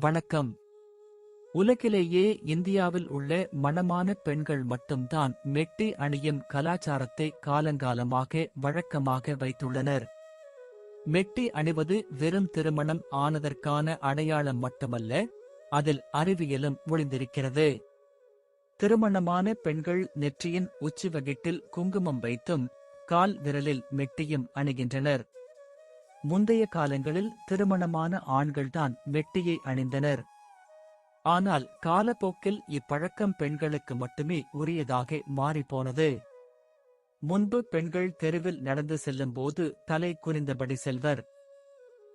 வணக்கம். உலகிலேயே இந்தியாவில் உள்ள மணமான பெண்கள் மட்டும்தான் மெட்டி அணியும் கலாச்சாரத்தை காலங்காலமாக வழக்கமாக வைத்துள்ளனர். மெட்டி அணிவது வெறும் திருமணம் ஆனதற்கான அடையாளம் மட்டுமல்ல அதில் அறிவியலும் ஒளிந்திருக்கிறது. திருமணமான பெண்கள் நெற்றியின் உச்சி வகிட்டில் குங்குமம் வைத்தும் கால் விரலில் மெட்டியும் அணிகின்றனர். முந்தைய காலங்களில் திருமணமான ஆண்கள்தான் மெட்டியை அணிந்தனர். ஆனால் காலப்போக்கில் இப்பழக்கம் பெண்களுக்கு மட்டுமே உரியதாக மாறிப்போனது. முன்பு பெண்கள் தெருவில் நடந்து செல்லும்போது தலை குனிந்தபடி செல்வர்.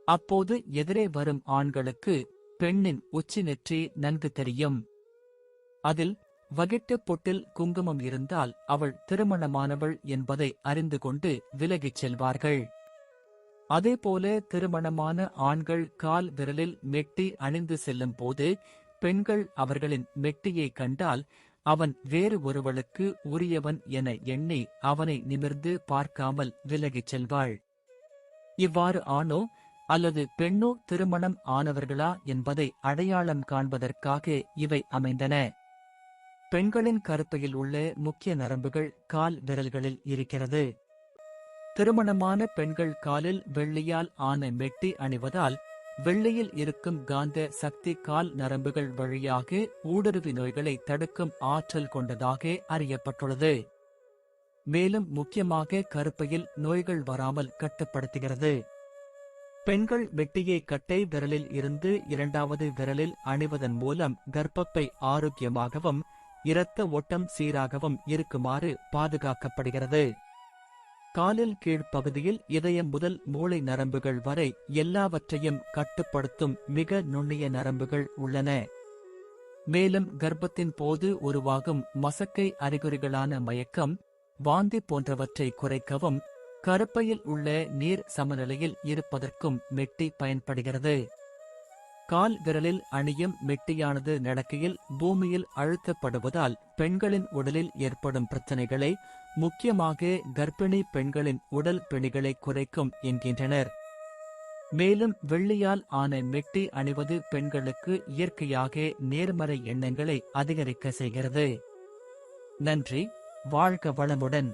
அப்போது எதிரே வரும் ஆண்களுக்கு பெண்ணின் உச்சி நெற்றி நன்கு தெரியும். அதில் வகிட்டு பொட்டில் குங்குமம் இருந்தால் அவள் திருமணமானவள் என்பதை அறிந்து கொண்டு விலகிச் செல்வார்கள். அதேபோல திருமணமான ஆண்கள் கால் விரலில் மெட்டி அணிந்து செல்லும் போது பெண்கள் அவர்களின் மெட்டியை கண்டால் அவன் வேறு ஒருவளுக்கு உரியவன் என எண்ணி அவனை நிமிர்ந்து பார்க்காமல் விலகிச் செல்வாள். இவ்வாறு ஆணோ அல்லது பெண்ணோ திருமணம் ஆனவர்களா என்பதை அடையாளம் காண்பதற்காக இவை அமைந்தன. பெண்களின் கருப்பையில் உள்ள முக்கிய நரம்புகள் கால் விரல்களில் இருக்கிறது. திருமணமான பெண்கள் காலில் வெள்ளியால் ஆன மெட்டி அணிவதால் வெள்ளியில் இருக்கும் காந்த சக்தி கால் நரம்புகள் வழியாக ஊடுருவி நோய்களை தடுக்கும் ஆற்றல் கொண்டதாக அறியப்பட்டுள்ளது. மேலும் முக்கியமாக கருப்பையில் நோய்கள் வராமல் கட்டுப்படுத்துகிறது. பெண்கள் வெட்டியை கட்டை விரலில் இருந்து இரண்டாவது விரலில் அணிவதன் மூலம் கர்ப்பப்பை ஆரோக்கியமாகவும் இரத்த ஓட்டம் சீராகவும் இருக்குமாறு பாதுகாக்கப்படுகிறது. காலில் கீழ்ப்பகுதியில் இதயம் முதல் மூளை நரம்புகள் வரை எல்லாவற்றையும் கட்டுப்படுத்தும் மிக நுண்ணிய நரம்புகள் உள்ளன. மேலும் கர்ப்பத்தின் போது உருவாகும் மசக்கை அறிகுறிகளான மயக்கம் வாந்தி போன்றவற்றை குறைக்கவும் கருப்பையில் உள்ள நீர் சமநிலையில் இருப்பதற்கும் மெட்டி பயன்படுகிறது. கால் விரலில் அணியும் மெட்டியானது நடக்கையில் பூமியில் அழுத்தப்படுவதால் பெண்களின் உடலில் ஏற்படும் பிரச்சனைகளை முக்கியமாக கர்ப்பிணி பெண்களின் உடல் பிணிகளை குறைக்கும் என்கின்றனர். மேலும் வெள்ளியால் ஆன மெட்டி அணிவது பெண்களுக்கு இயற்கையாக நேர்மறை எண்ணங்களை அதிகரிக்க செய்கிறது. நன்றி வாழ்க வளமுடன்.